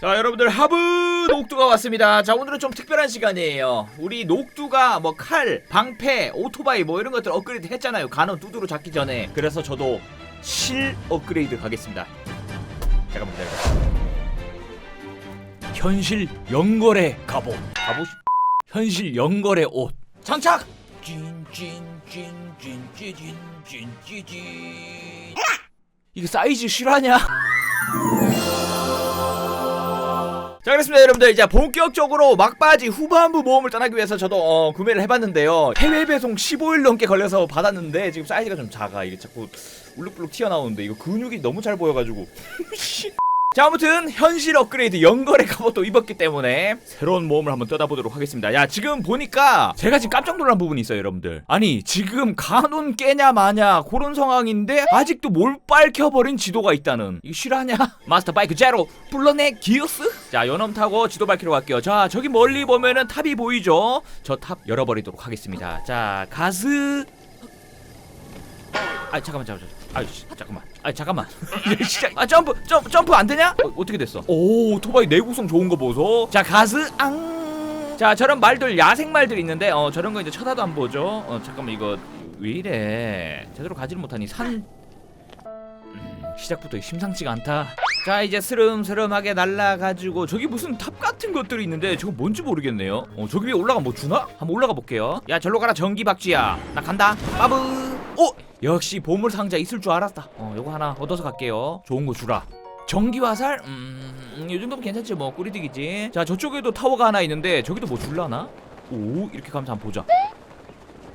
자 여러분들 하부 녹두가 왔습니다. 자 오늘은 좀 특별한 시간이에요. 우리 녹두가 뭐 칼, 방패, 오토바이 뭐 이런 것들 업그레이드 했잖아요. 간원 두두로 잡기 전에. 그래서 저도 실 업그레이드 가겠습니다. 잠깐만 기다려 현실 연거래 갑옷. 갑옷 현실 연거래 옷. 장착! 찐찐찐찐찐찐찐찐 이게 사이즈 실화냐? 자 그렇습니다 여러분들. 이제 본격적으로 막바지 후반부 모험을 떠나기 위해서 저도 어, 구매를 해봤는데요. 해외 배송 15일 넘게 걸려서 받았는데 지금 사이즈가 좀 작아. 이게 자꾸 울룩불룩 튀어나오는데 이거 근육이 너무 잘 보여가지고 자 아무튼 현실 업그레이드 연거래 갑옷도 입었기 때문에 새로운 모험을 한번 떠나보도록 하겠습니다. 야 지금 보니까 제가 지금 깜짝 놀란 부분이 있어요 여러분들. 아니 지금 간운 깨냐 마냐 그런 상황인데 아직도 못 밝혀버린 지도가 있다는. 이거 실화냐? 마스터 바이크 제로 불러내 기어스? 자 연엄 타고 지도 밝히러 갈게요. 자 저기 멀리 보면은 탑이 보이죠? 저 탑 열어버리도록 하겠습니다. 자 가스. 아 잠깐만 잠깐만 아 잠깐만. 아 잠깐만. 시작. 아 점프 점, 점프 안 되냐? 어, 어떻게 됐어? 오 오토바이 내구성 좋은 거 보소. 자 가스 앙자 저런 말들 야생 말들 있는데 어 저런 거 이제 쳐다도 안 보죠. 어 잠깐만 이거 왜 이래? 제대로 가지를 못하니 산. 음, 시작부터 심상치가 않다. 자 이제 스름스름하게 날라가지고 저기 무슨 탑 같은 것들이 있는데 저거 뭔지 모르겠네요. 어 저기 위에 올라가 뭐 주나? 한번 올라가 볼게요. 야 절로 가라 전기 박쥐야. 나 간다. 빠브. 어 역시 보물 상자 있을 줄 알았다 어 요거 하나 얻어서 갈게요 좋은 거 주라 전기 화살? 음, 음, 이 정도면 괜찮지 뭐 꿀이득이지 자 저쪽에도 타워가 하나 있는데 저기도 뭐 줄라나? 오 이렇게 가면서 한번 보자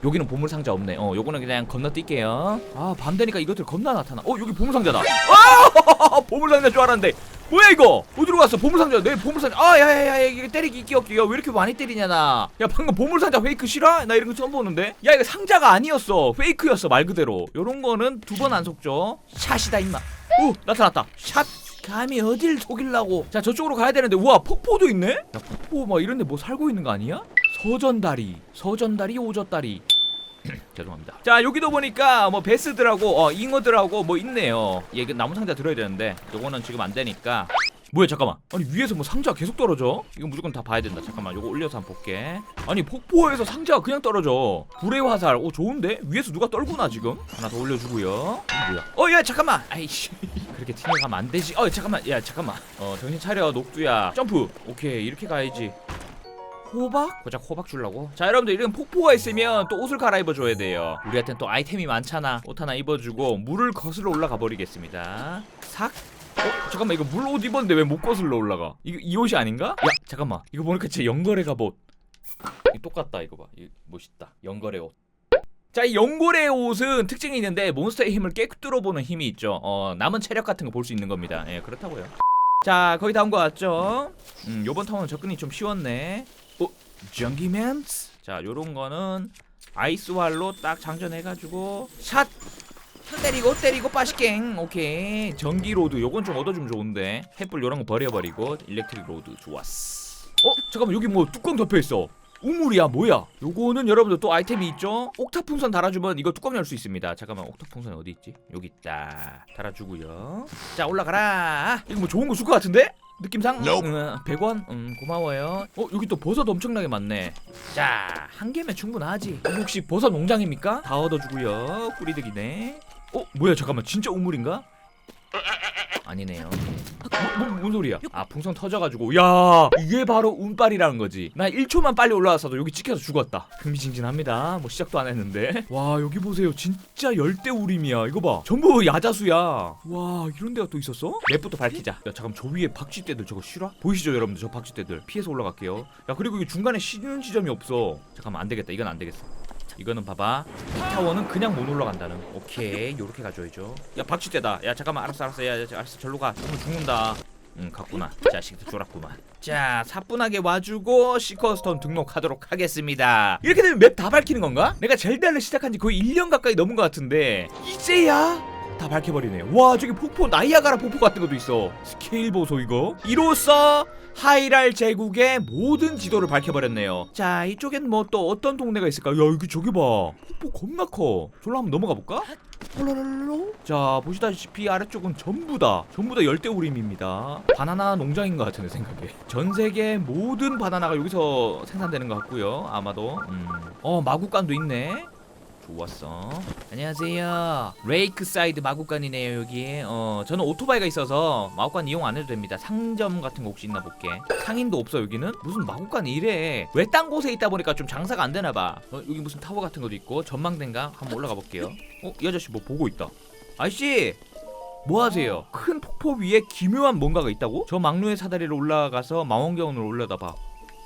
여기는 보물 상자 없네. 어, 요거는 그냥 건너뛸게요. 아, 반대니까 이것들 겁나 나타나. 어, 여기 보물 상자다. 아! 보물 상자 줄 알았는데. 뭐야 이거? 어디로 갔어? 보물 상자. 내 보물 상자. 아, 야, 야, 야, 이게 때리기. 야, 왜 이렇게 많이 때리냐 나. 야, 방금 보물 상자 페이크 싫어? 나 이런 거 처음 보는데. 야, 이거 상자가 아니었어. 페이크였어 말 그대로. 요런 거는 두 번 안 속죠. 샷이다 임마. 오, 나타났다. 샷. 감히 어딜 속일라고 자 저쪽으로 가야 되는데 우와 폭포도 있네? 야 폭포 막 이런 데 뭐 살고 있는 거 아니야? 서전다리 서전다리 오젓다리 죄송합니다. 자 여기도 보니까 뭐 베스들하고 어, 잉어들하고 뭐 있네요. 얘그 나무 상자 들어야 되는데 요거는 지금 안 되니까. 뭐야 잠깐만. 아니 위에서 뭐 상자 계속 떨어져? 이거 무조건 다 봐야 된다. 잠깐만 요거 올려서 한번 볼게. 아니 폭포에서 상자가 그냥 떨어져. 불의 화살. 오 좋은데? 위에서 누가 떨구나 지금? 하나 더 올려주고요. 이거 뭐야? 어야 잠깐만! 아이씨. 그렇게 튕겨 가면 안 되지. 어 잠깐만. 야 잠깐만. 어 정신 차려 녹두야. 점프! 오케이 이렇게 가야지. 호박? 고작 호박 주려고? 자 여러분들 이런 폭포가 있으면 또 옷을 갈아입어 줘야 돼요. 우리한텐 또 아이템이 많잖아. 옷 하나 입어주고 물을 거슬러 올라가 버리겠습니다. 삭? 어? 잠깐만 이거 물 옷 입었는데 왜 못 거슬러 올라가? 이거 이 옷이 아닌가? 야 잠깐만 이거 보니까 진짜 연거래 갑옷 이 똑같다 이거 봐 이, 멋있다 연거래 옷 자, 이 연골의 옷은 특징이 있는데 몬스터의 힘을 깨뚫어 보는 힘이 있죠. 어, 남은 체력 같은 거 볼 수 있는 겁니다. 예, 그렇다고요. 자, 거의 다온 거 같죠? 음, 요번 타워는 접근이 좀 쉬웠네. 어, 전기맨스? 자, 요런 거는 아이스왈로 딱 장전해 가지고 샷! 때리고 때리고 빠시갱 오케이. 전기 로드 요건 좀 얻어주면 좋은데. 햇불 요런 거 버려버리고 일렉트릭 로드 좋았어. 어? 잠깐만 여기 뭐 뚜껑 덮여있어. 우물이야 뭐야? 요거는 여러분들 또 아이템이 있죠? 옥탑 풍선 달아주면 이거 뚜껑 열 수 있습니다. 잠깐만 옥탑 풍선 어디 있지? 여기 있다. 달아주고요. 자 올라가라. 이거 뭐 좋은 거 줄 것 같은데? 느낌상? Nope. 음, 100원? 음 고마워요. 어 여기 또 버섯 엄청나게 많네. 자 한 개면 충분하지. 어, 혹시 버섯 농장입니까? 다 얻어주고요. 뿌리득이네 어 뭐야 잠깐만 진짜 우물인가 아니네요. 뭐, 뭐, 뭔 소리야? 아 풍선 터져가지고 야 이게 바로 운빨이라는 거지. 나 1초만 빨리 올라왔어도 여기 찍혀서 죽었다. 흥미진진합니다. 뭐 시작도 안 했는데. 와 여기 보세요. 진짜 열대 우림이야. 이거 봐. 전부 야자수야. 와 이런 데가 또 있었어? 맵부터 밝히자. 야 잠깐 저 위에 박쥐떼들 저거 실화? 보이시죠 여러분들 저 박쥐떼들 피해서 올라갈게요. 야 그리고 이게 중간에 쉬는 지점이 없어. 잠깐만 안 되겠다. 이건 안 되겠어. 이거는 봐봐. 이 타워는 그냥 못 올라간다는. 오케이 요렇게 가져야죠. 야 박쥐떼다. 야 잠깐만. 알았어 알았어. 야, 야 알았어. 절로 가. 너무 죽는다. 응 갔구나. 자식들 졸았구만. 자 사뿐하게 와주고 시커스톤 등록하도록 하겠습니다. 이렇게 되면 맵 다 밝히는 건가? 내가 젤다를 시작한 지 거의 1년 가까이 넘은 것 같은데. 이제야 다 밝혀버리네 와 저기 폭포 나이아가라 폭포 같은 것도 있어 스케일 보소 이거 이로써 하이랄 제국의 모든 지도를 밝혀버렸네요 자 이쪽엔 뭐 또 어떤 동네가 있을까 야 여기 저기 봐 폭포 겁나 커 저로 한번 넘어가 볼까? 홀로로로. 자 보시다시피 아래쪽은 전부 다 전부 다 열대우림입니다. 바나나 농장인 것 같은데 생각에. 전 세계 모든 바나나가 여기서 생산되는 것 같고요. 아마도. 음. 어 마구간도 있네. 좋았어. 안녕하세요. 레이크사이드 마구간이네요 여기. 어 저는 오토바이가 있어서 마구간 이용 안 해도 됩니다. 상점 같은 거 혹시 있나 볼게. 상인도 없어 여기는. 무슨 마구간이 이래. 외딴 곳에 있다 보니까 좀 장사가 안 되나 봐. 어, 여기 무슨 타워 같은 것도 있고 전망대인가 한번 올라가 볼게요. 어 이 아저씨 뭐 보고 있다. 아저씨. 뭐 하세요? 큰 폭포 위에 기묘한 뭔가가 있다고? 저 막루의 사다리를 올라가서 망원경으로 올려다봐.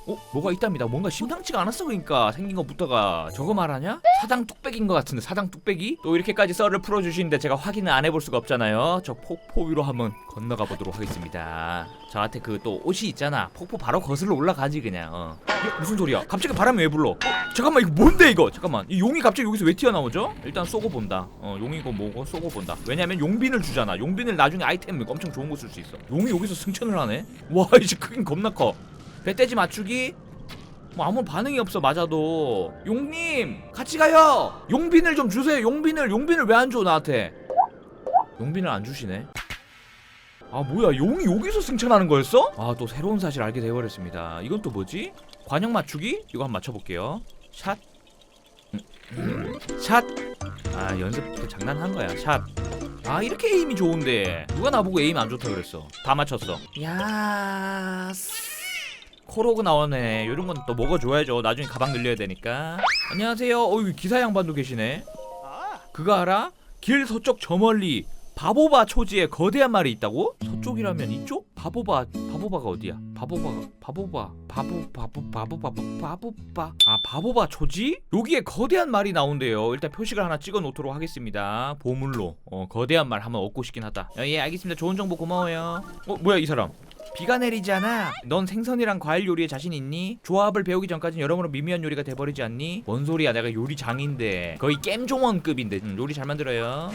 어? 뭐가 있답니다. 뭔가 심상치가 않았어 그러니까 생긴 것부터가 저거 말하냐? 사장 뚝배기인 것 같은데 사장 뚝배기? 또 이렇게까지 썰을 풀어주시는데 제가 확인을 안 해볼 수가 없잖아요. 저 폭포 위로 한번 건너가 보도록 하겠습니다. 저한테 그 또 옷이 있잖아. 폭포 바로 거슬러 올라가지 그냥. 어. 이게 무슨 소리야? 갑자기 바람이 왜 불러? 어? 잠깐만 이거 뭔데 이거? 잠깐만 이 용이 갑자기 여기서 왜 튀어나오죠? 일단 쏘고 본다. 어 용이고 뭐고 쏘고 본다. 왜냐면 용빈을 주잖아. 용빈을 나중에 아이템 엄청 좋은 거 쓸 수 있어. 용이 여기서 승천을 하네. 와 이제 크긴 겁나 커. 배돼지 맞추기? 뭐 아무 반응이 없어 맞아도. 용님 같이 가요! 용빈을 좀 주세요 용빈을. 용빈을 왜 안 줘 나한테? 용빈을 안 주시네. 아 뭐야 용이 여기서 승천하는 거였어? 아 또 새로운 사실 알게 되어버렸습니다. 이건 또 뭐지? 관역 맞추기? 이거 한번 맞춰볼게요. 샷. 음, 음. 샷! 아 연습 장난한 거야. 샷. 아 이렇게 에임이 좋은데. 누가 나보고 에임 안 좋다 그랬어? 다 맞췄어. 야 코로그 나오네. 이런 건 또 먹어줘야죠. 나중에 가방 늘려야 되니까. 안녕하세요. 어 여기 기사 양반도 계시네. 그거 알아? 길 서쪽 저 멀리 바보바 초지에 거대한 말이 있다고? 서쪽이라면 이쪽? 바보바 바보바가 어디야? 바보바 바보바 바보 바보 바보 바보 바보바. 아 바보바 초지? 여기에 거대한 말이 나온대요. 일단 표식을 하나 찍어 놓도록 하겠습니다. 보물로. 어 거대한 말 한번 얻고 싶긴 하다. 어, 예 알겠습니다. 좋은 정보 고마워요. 어 뭐야 이 사람 비가 내리잖아. 넌 생선이랑 과일 요리에 자신 있니? 조합을 배우기 전까진 여러모로 미미한 요리가 돼버리지 않니? 뭔 소리야? 내가 요리 장인데 거의 겜 종원급인데 음, 요리 잘 만들어요.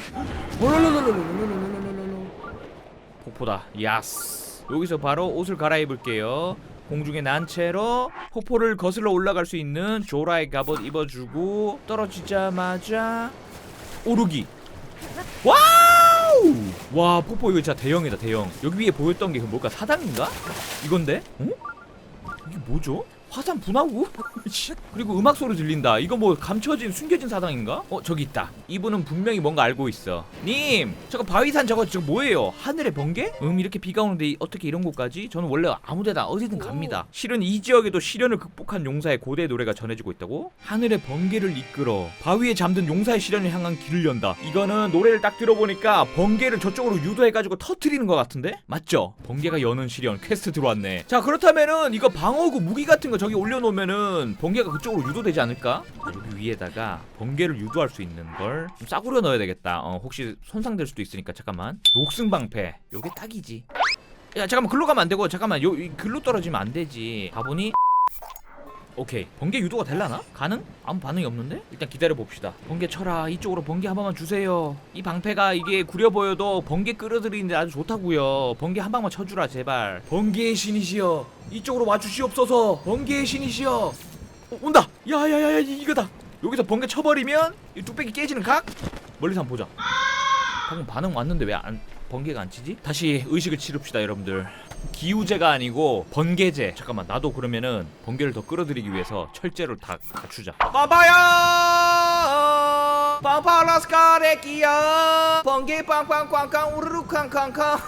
폭포다. 야스. 여기서 바로 옷을 갈아입을게요. 공중에 난 채로 폭포를 거슬러 올라갈 수 있는 조라의 갑옷 입어주고 떨어지자마자 오르기. 와우! 와 폭포 이거 진짜 대형이다 대형. 여기 위에 보였던 게 그 뭘까 사당인가? 이건데? 어? 이게 뭐죠? 화산 분화구? 씨. 그리고 음악 소리 들린다. 이거 뭐 감춰진 숨겨진 사당인가? 어 저기 있다. 이분은 분명히 뭔가 알고 있어. 님, 저거 바위산 저거 지금 뭐예요? 하늘의 번개? 음 이렇게 비가 오는데 이- 어떻게 이런 곳까지? 저는 원래 아무데나 어디든 갑니다. 실은 이 지역에도 시련을 극복한 용사의 고대 노래가 전해지고 있다고? 하늘의 번개를 이끌어 바위에 잠든 용사의 시련을 향한 길을 연다. 이거는 노래를 딱 들어보니까 번개를 저쪽으로 유도해가지고 터트리는 것 같은데? 맞죠? 번개가 여는 시련 퀘스트 들어왔네. 자 그렇다면은 이거 방어구 무기 같은 거 저기 올려놓으면은 번개가 그쪽으로 유도되지 않을까? 자, 여기 위에다가 번개를 유도할 수 있는 걸 좀 싸구려 넣어야 되겠다. 어, 혹시 손상될 수도 있으니까 잠깐만. 녹슨방패. 요게 딱이지. 야 잠깐만 글로 가면 안 되고 잠깐만 요 이, 글로 떨어지면 안 되지. 가보니 오케이. 번개 유도가 될라나? 가능? 아무 반응이 없는데? 일단 기다려 봅시다. 번개 쳐라. 이쪽으로 번개 한 방만 주세요. 이 방패가 이게 구려 보여도 번개 끌어들이는데 아주 좋다고요. 번개 한 방만 쳐주라 제발. 번개의 신이시여 이쪽으로 와주시옵소서. 번개의 신이시여. 어, 온다. 야야야야 이거다. 여기서 번개 쳐버리면 이 뚝배기 깨지는 각? 멀리서 한번 보자. 방금 반응 왔는데 왜 안 번개가 안 치지? 다시 의식을 치릅시다 여러분들 기우제가 아니고 번개제. 잠깐만 나도 그러면은 번개를 더 끌어들이기 위해서 철제를 다 갖추자. 빠바야 빵파라스카레키야. 번개 빵빵꽝꽝 우르르 쾅쾅쾅.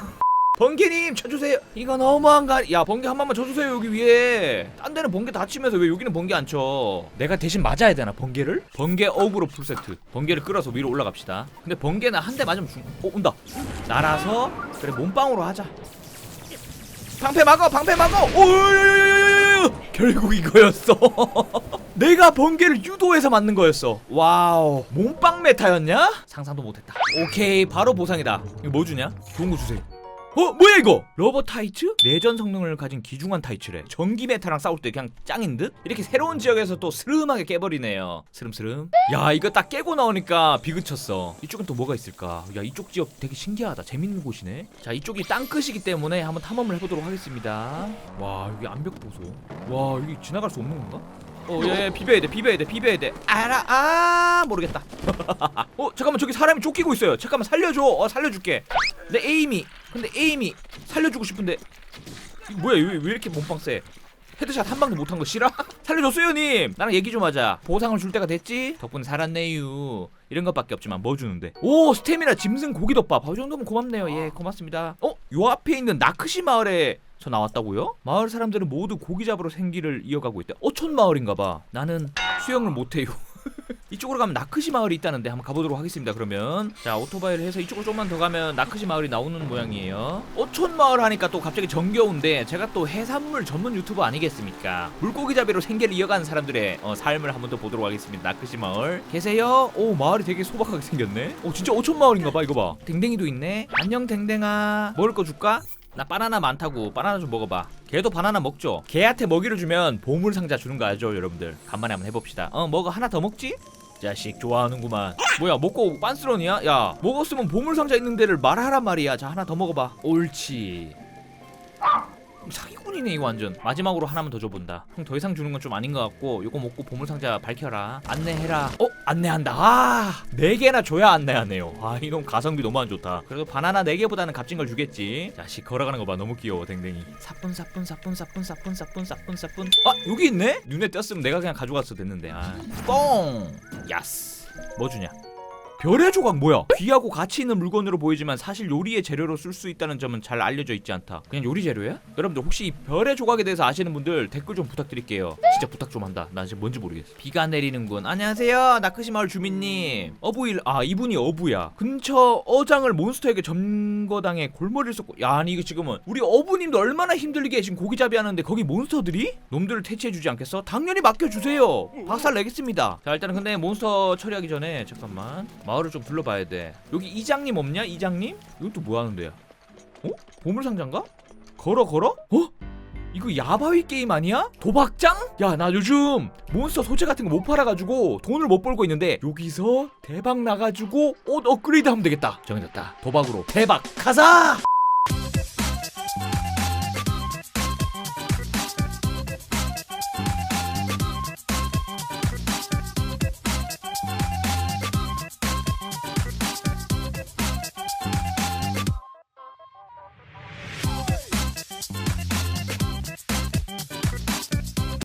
번개님 쳐주세요. 이거 너무한 거 아니... 야 번개 한 번만 쳐주세요 여기 위에. 딴 데는 번개 다 치면서 왜 여기는 번개 안 쳐? 내가 대신 맞아야 되나 번개를? 번개 어그로 풀세트. 번개를 끌어서 위로 올라갑시다. 근데 번개는 한 대 맞으면 죽... 어 온다. 날아서 그래 몸빵으로 하자 방패 막어 방패 막어 오 결국 이거였어 내가 번개를 유도해서 맞는 거였어 와우 몸빵 메타였냐 상상도 못했다 오케이 바로 보상이다 이거 뭐 주냐 좋은 거 주세요 어 뭐야 이거? 러버 타이츠? 내전 성능을 가진 기중한 타이츠래. 전기 메타랑 싸울 때 그냥 짱인 듯? 이렇게 새로운 지역에서 또 스름하게 깨버리네요. 스름스름. 야 이거 딱 깨고 나오니까 비그쳤어. 이쪽은 또 뭐가 있을까? 야 이쪽 지역 되게 신기하다. 재밌는 곳이네. 자 이쪽이 땅끝이기 때문에 한번 탐험을 해보도록 하겠습니다. 와 여기 암벽 보소. 와 여기 지나갈 수 없는 건가? 어, 예, 예, 비벼야 돼, 비벼야 돼, 비벼야 돼. 알아, 아, 모르겠다. 어, 잠깐만, 저기 사람이 쫓기고 있어요. 잠깐만, 살려줘. 어, 살려줄게. 근데 에임이, 근데 에임이 살려주고 싶은데 뭐야? 왜, 왜 이렇게 몸빵 세? 헤드샷 한 방도 못한 거 싫어? 살려줘, 수요님. 나랑 얘기 좀 하자. 보상을 줄 때가 됐지? 덕분에 살았네요. 이런 것밖에 없지만 뭐 주는데? 오, 스태미나 짐승 고기덮밥. 아, 이 정도면 고맙네요. 예, 고맙습니다. 어, 요 앞에 있는 나크시 마을에 저 나왔다고요? 마을 사람들은 모두 고기 잡으러 생기를 이어가고 있대. 어촌 마을인가봐. 나는 수영을 못해요. 이쪽으로 가면 나크시 마을이 있다는데 한번 가보도록 하겠습니다. 그러면 자 오토바이를 해서 이쪽으로 조금만 더 가면 나크시 마을이 나오는 모양이에요. 어촌 마을 하니까 또 갑자기 정겨운데 제가 또 해산물 전문 유튜버 아니겠습니까? 물고기 잡이로 생계를 이어가는 사람들의 어, 삶을 한번 더 보도록 하겠습니다. 나크시 마을 계세요? 오 마을이 되게 소박하게 생겼네. 오 진짜 어촌 마을인가봐 이거 봐. 댕댕이도 있네. 안녕 댕댕아. 먹을 거 줄까? 나 바나나 많다고 바나나 좀 먹어봐 걔도 바나나 먹죠 걔한테 먹이를 주면 보물 상자 주는 거 알죠 여러분들 간만에 한번 해봅시다 어 먹어 하나 더 먹지? 자식 좋아하는구만. 뭐야 먹고 빤스런이야? 야 먹었으면 보물 상자 있는 데를 말하란 말이야. 자 하나 더 먹어봐. 옳지 사기꾼이네 이거 완전. 마지막으로 하나만 더 줘본다. 형 더 이상 주는 건 좀 아닌 것 같고 요거 먹고 보물상자 밝혀라. 안내해라. 어? 안내한다. 아네 개나 줘야 안내하네요. 아 이놈 가성비 너무 안 좋다. 그래도 바나나 네 개보다는 값진 걸 주겠지. 자식 걸어가는 거 봐. 너무 귀여워 댕댕이. 사뿐 사뿐 사뿐 사뿐 사뿐 사뿐 사뿐 사뿐. 아 여기 있네? 눈에 띄었으면 내가 그냥 가져갔어도 됐는데. 아뽕 야스. 뭐 주냐 별의 조각 뭐야? 귀하고 가치 있는 물건으로 보이지만 사실 요리의 재료로 쓸 수 있다는 점은 잘 알려져 있지 않다. 그냥 요리 재료야? 여러분들 혹시 이 별의 조각에 대해서 아시는 분들 댓글 좀 부탁드릴게요. 진짜 부탁 좀 한다. 나 지금 뭔지 모르겠어. 비가 내리는군. 안녕하세요. 나크시 마을 주민님. 어부일 아 이분이 어부야. 근처 어장을 몬스터에게 점거당해 골머리를 썩고. 야 아니 이거 지금은 우리 어부님도 얼마나 힘들게 지금 고기잡이 하는데 거기 몬스터들이 놈들을 퇴치해 주지 않겠어? 당연히 맡겨 주세요. 박살 내겠습니다. 자 일단은 근데 몬스터 처리하기 전에 잠깐만 마을을 좀 둘러봐야 돼. 여기 이장님 없냐? 이장님? 이건 또 뭐 하는 데야? 어? 보물상자인가? 걸어 걸어? 어? 이거 야바위 게임 아니야? 도박장? 야 나 요즘 몬스터 소재 같은 거 못 팔아가지고 돈을 못 벌고 있는데 여기서 대박 나가지고 옷 업그레이드 하면 되겠다 정해졌다 도박으로 대박 가자